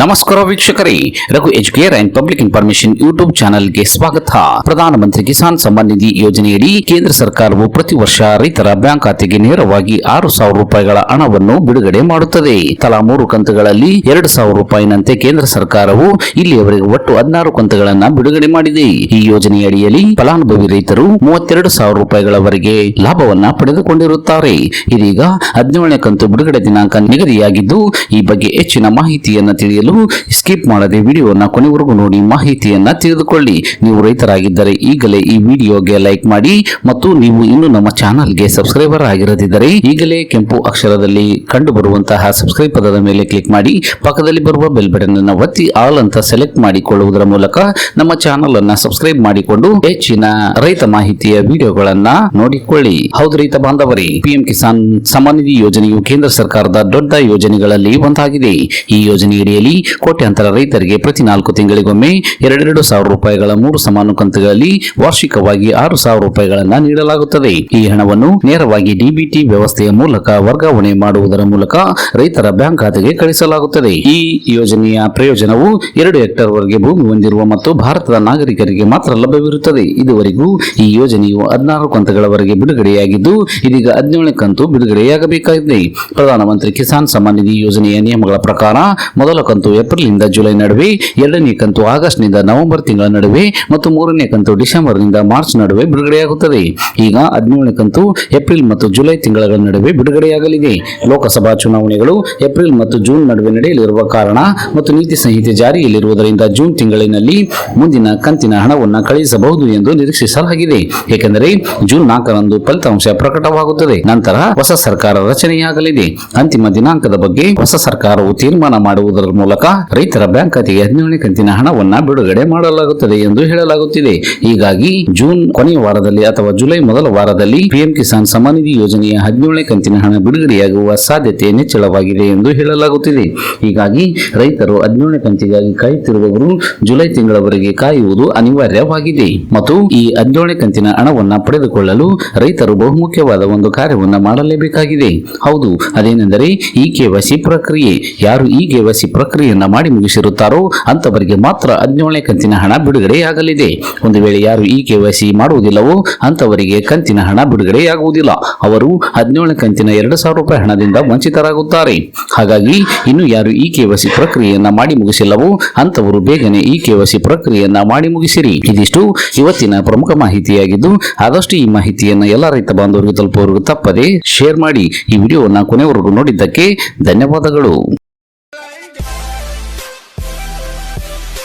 ನಮಸ್ಕಾರ ವೀಕ್ಷಕರೇ, Raghu Educare and public information YouTube ಚಾನೆಲ್ಗೆ ಸ್ವಾಗತ. ಪ್ರಧಾನಮಂತ್ರಿ ಕಿಸಾನ್ ಸಮ್ಮಾನ್ ನಿಧಿ ಯೋಜನೆಯಡಿ ಕೇಂದ್ರ ಸರ್ಕಾರವು ಪ್ರತಿ ವರ್ಷ ರೈತರ ಬ್ಯಾಂಕ್ ಖಾತೆಗೆ ನೇರವಾಗಿ ಆರು ಸಾವಿರ ರೂಪಾಯಿಗಳ ಹಣವನ್ನು ಬಿಡುಗಡೆ ಮಾಡುತ್ತದೆ. ತಲಾ ಮೂರು ಕಂತುಗಳಲ್ಲಿ ಎರಡು ಸಾವಿರ ರೂಪಾಯಿನಂತೆ ಕೇಂದ್ರ ಸರ್ಕಾರವು ಇಲ್ಲಿಯವರೆಗೆ ಒಟ್ಟು ಹದಿನಾರು ಕಂತುಗಳನ್ನು ಬಿಡುಗಡೆ ಮಾಡಿದೆ. ಈ ಯೋಜನೆಯಡಿಯಲ್ಲಿ ಫಲಾನುಭವಿ ರೈತರು ಮೂವತ್ತೆರಡು ಸಾವಿರ ರೂಪಾಯಿಗಳವರೆಗೆ ಲಾಭವನ್ನು ಪಡೆದುಕೊಂಡಿರುತ್ತಾರೆ. ಇದೀಗ ಹದಿನೇಳನೇ ಕಂತು ಬಿಡುಗಡೆ ದಿನಾಂಕ ನಿಗದಿಯಾಗಿದ್ದು, ಈ ಬಗ್ಗೆ ಹೆಚ್ಚಿನ ಮಾಹಿತಿಯನ್ನು ತಿಳಿಯಲು ಸ್ಕಿಪ್ ಮಾಡದೆ ವಿಡಿಯೋನ ಕೊನೆವರೆಗೂ ನೋಡಿ ಮಾಹಿತಿಯನ್ನ ತಿಳಿದುಕೊಳ್ಳಿ. ನೀವು ರೈತರಾಗಿದ್ದರೆ ಈಗಲೇ ಈ ವಿಡಿಯೋಗೆ ಲೈಕ್ ಮಾಡಿ ಮತ್ತು ನೀವು ಇನ್ನು ನಮ್ಮ ಚಾನಲ್ಗೆ ಸಬ್ಸ್ಕ್ರೈಬರ್ ಆಗಿರದಿದ್ದರೆ ಈಗಲೇ ಕೆಂಪು ಅಕ್ಷರದಲ್ಲಿ ಕಂಡು ಬರುವಂತಹ ಸಬ್ಸ್ಕ್ರೈಬ್ ಪದದ ಮೇಲೆ ಕ್ಲಿಕ್ ಮಾಡಿ, ಪಕ್ಕದಲ್ಲಿ ಬರುವ ಬೆಲ್ ಬಟನ್ ಅನ್ನು ಒತ್ತಿ ಆಲ್ ಅಂತ ಸೆಲೆಕ್ಟ್ ಮಾಡಿಕೊಳ್ಳುವುದರ ಮೂಲಕ ನಮ್ಮ ಚಾನಲ್ ಅನ್ನ ಸಬ್ಸ್ಕ್ರೈಬ್ ಮಾಡಿಕೊಂಡು ಹೆಚ್ಚಿನ ರೈತ ಮಾಹಿತಿಯ ವಿಡಿಯೋಗಳನ್ನ ನೋಡಿಕೊಳ್ಳಿ. ಹೌದು ರೈತ ಬಾಂಧವರೇ ಪಿಎಂ ಕಿಸಾನ್ ಸಮಾನ್ ನಿಧಿ ಯೋಜನೆಯು ಕೇಂದ್ರ ಸರ್ಕಾರದ ದೊಡ್ಡ ಯೋಜನೆಗಳಲ್ಲಿ ಒಂದಾಗಿದೆ. ಈ ಯೋಜನೆಯಡಿಯಲ್ಲಿ ಕೋಟ್ಯಾಂತರ ರೈತರಿಗೆ ಪ್ರತಿ ನಾಲ್ಕು ತಿಂಗಳಿಗೊಮ್ಮೆ ಎರಡೆರಡು ಸಾವಿರ ರೂಪಾಯಿಗಳ ಮೂರು ಸಮಾನ ಕಂತುಗಳಲ್ಲಿ ವಾರ್ಷಿಕವಾಗಿ ಆರು ಸಾವಿರ ರೂಪಾಯಿಗಳನ್ನು ನೀಡಲಾಗುತ್ತದೆ. ಈ ಹಣವನ್ನು ನೇರವಾಗಿ ಡಿಬಿಟಿ ವ್ಯವಸ್ಥೆಯ ಮೂಲಕ ವರ್ಗಾವಣೆ ಮಾಡುವುದರ ಮೂಲಕ ರೈತರ ಬ್ಯಾಂಕ್ ಖಾತೆಗೆ ಕಳಿಸಲಾಗುತ್ತದೆ. ಈ ಯೋಜನೆಯ ಪ್ರಯೋಜನವು ಎರಡು ಹೆಕ್ಟೇರ್ ವರೆಗೆ ಭೂಮಿ ಹೊಂದಿರುವ ಮತ್ತು ಭಾರತದ ನಾಗರಿಕರಿಗೆ ಮಾತ್ರ ಲಭ್ಯವಿರುತ್ತದೆ. ಇದುವರೆಗೂ ಈ ಯೋಜನೆಯು ಹದಿನಾರು ಕಂತುಗಳವರೆಗೆ ಬಿಡುಗಡೆಯಾಗಿದ್ದು, ಇದೀಗ ಹದಿನೇಳು ಕಂತು ಬಿಡುಗಡೆಯಾಗಬೇಕಾಗಿದೆ. ಪ್ರಧಾನಮಂತ್ರಿ ಕಿಸಾನ್ ಸಮ್ಮಾನ್ ನಿಧಿ ಯೋಜನೆಯ ನಿಯಮಗಳ ಪ್ರಕಾರ ಮೊದಲ ಕಂತು ಏಪ್ರಿಲ್ನಿಂದ ಜುಲೈ ನಡುವೆ, ಎರಡನೇ ಕಂತು ಆಗಸ್ಟ್ನಿಂದ ನವೆಂಬರ್ ತಿಂಗಳ ನಡುವೆ ಮತ್ತು ಮೂರನೇ ಕಂತು ಡಿಸೆಂಬರ್ನಿಂದ ಮಾರ್ಚ್ ನಡುವೆ ಬಿಡುಗಡೆಯಾಗುತ್ತದೆ. ಈಗ ಹದಿನೇಳನೇ ಕಂತು ಏಪ್ರಿಲ್ ಮತ್ತು ಜುಲೈ ತಿಂಗಳ ನಡುವೆ ಬಿಡುಗಡೆಯಾಗಲಿದೆ. ಲೋಕಸಭಾ ಚುನಾವಣೆಗಳು ಏಪ್ರಿಲ್ ಮತ್ತು ಜೂನ್ ನಡುವೆ ನಡೆಯಲಿರುವ ಕಾರಣ ಮತ್ತು ನೀತಿ ಸಂಹಿತೆ ಜಾರಿಯಲ್ಲಿರುವುದರಿಂದ ಜೂನ್ ತಿಂಗಳಿನಲ್ಲಿ ಮುಂದಿನ ಕಂತಿನ ಹಣವನ್ನು ಕಳುಹಿಸಬಹುದು ಎಂದು ನಿರೀಕ್ಷಿಸಲಾಗಿದೆ. ಏಕೆಂದರೆ ಜೂನ್ ನಾಲ್ಕರಂದು ಫಲಿತಾಂಶ ಪ್ರಕಟವಾಗುತ್ತದೆ. ನಂತರ ಹೊಸ ಸರ್ಕಾರ ರಚನೆಯಾಗಲಿದೆ. ಅಂತಿಮ ದಿನಾಂಕದ ಬಗ್ಗೆ ಹೊಸ ಸರ್ಕಾರವು ತೀರ್ಮಾನ ಮಾಡುವುದರ ರೈತರ ಬ್ಯಾಂಕ್ ಖಾತೆಗೆ ಹದಿನೇಳನೇ ಕಂತಿನ ಹಣವನ್ನು ಬಿಡುಗಡೆ ಮಾಡಲಾಗುತ್ತದೆ ಎಂದು ಹೇಳಲಾಗುತ್ತಿದೆ. ಹೀಗಾಗಿ ಜೂನ್ ಕೊನೆಯ ವಾರದಲ್ಲಿ ಅಥವಾ ಜುಲೈ ಮೊದಲ ವಾರದಲ್ಲಿ ಪಿಎಂ ಕಿಸಾನ್ ಸಮಾನ್ ನಿಧಿ ಯೋಜನೆಯ ಹದಿನೇಳನೇ ಕಂತಿನ ಹಣ ಬಿಡುಗಡೆಯಾಗುವ ಸಾಧ್ಯತೆ ಹೆಚ್ಚಳವಾಗಿದೆ ಎಂದು ಹೇಳಲಾಗುತ್ತಿದೆ. ಹೀಗಾಗಿ ರೈತರು ಹದಿನೇಳನೇ ಕಂತಿಗಾಗಿ ಕಾಯುತ್ತಿರುವವರು ಜುಲೈ ತಿಂಗಳವರೆಗೆ ಕಾಯುವುದು ಅನಿವಾರ್ಯವಾಗಿದೆ. ಮತ್ತು ಈ ಹದಿನೇಳನೇ ಕಂತಿನ ಹಣವನ್ನು ಪಡೆದುಕೊಳ್ಳಲು ರೈತರು ಬಹುಮುಖ್ಯವಾದ ಒಂದು ಕಾರ್ಯವನ್ನು ಮಾಡಲೇಬೇಕಾಗಿದೆ. ಹೌದು, ಅದೇನೆಂದರೆ ಈ ಕೆವಸಿ ಪ್ರಕ್ರಿಯೆ. ಯಾರು ಈ ಕೆವೈಸಿ ಪ್ರಕ್ರಿಯೆಯನ್ನ ಮಾಡಿ ಮುಗಿಸಿರುತ್ತಾರೋ ಅಂತವರಿಗೆ ಮಾತ್ರ ಹದಿನೇಳನೇ ಕಂತಿನ ಹಣ ಬಿಡುಗಡೆಯಾಗಲಿದೆ. ಒಂದು ವೇಳೆ ಯಾರು ಈ ಕೆವೈಸಿ ಮಾಡುವುದಿಲ್ಲವೋ ಅಂತವರಿಗೆ ಕಂತಿನ ಹಣ ಬಿಡುಗಡೆಯಾಗುವುದಿಲ್ಲ. ಅವರು ಹದಿನೇಳನೇ ಕಂತಿನ ಎರಡು ಸಾವಿರ ರೂಪಾಯಿ ಹಣದಿಂದ ವಂಚಿತರಾಗುತ್ತಾರೆ. ಹಾಗಾಗಿ ಇನ್ನು ಯಾರು ಈ ಕೆವೈಸಿ ಪ್ರಕ್ರಿಯೆಯನ್ನ ಮಾಡಿ ಮುಗಿಸಿಲ್ಲವೋ ಅಂತವರು ಬೇಗನೆ ಈ ಕೆವೈಸಿ ಪ್ರಕ್ರಿಯೆಯನ್ನ ಮಾಡಿ ಮುಗಿಸಿರಿ. ಇದಿಷ್ಟು ಇವತ್ತಿನ ಪ್ರಮುಖ ಮಾಹಿತಿಯಾಗಿದ್ದು, ಆದಷ್ಟು ಈ ಮಾಹಿತಿಯನ್ನು ಎಲ್ಲ ರೈತ ಬಾಂಧವರಿಗೆ ತಲುಪುವವರೆಗೂ ತಪ್ಪದೆ ಶೇರ್ ಮಾಡಿ ಈ ವಿಡಿಯೋವನ್ನು ಕೊನೆವರೆಗೂ ನೋಡಿದ್ದಕ್ಕೆ ಧನ್ಯವಾದಗಳು.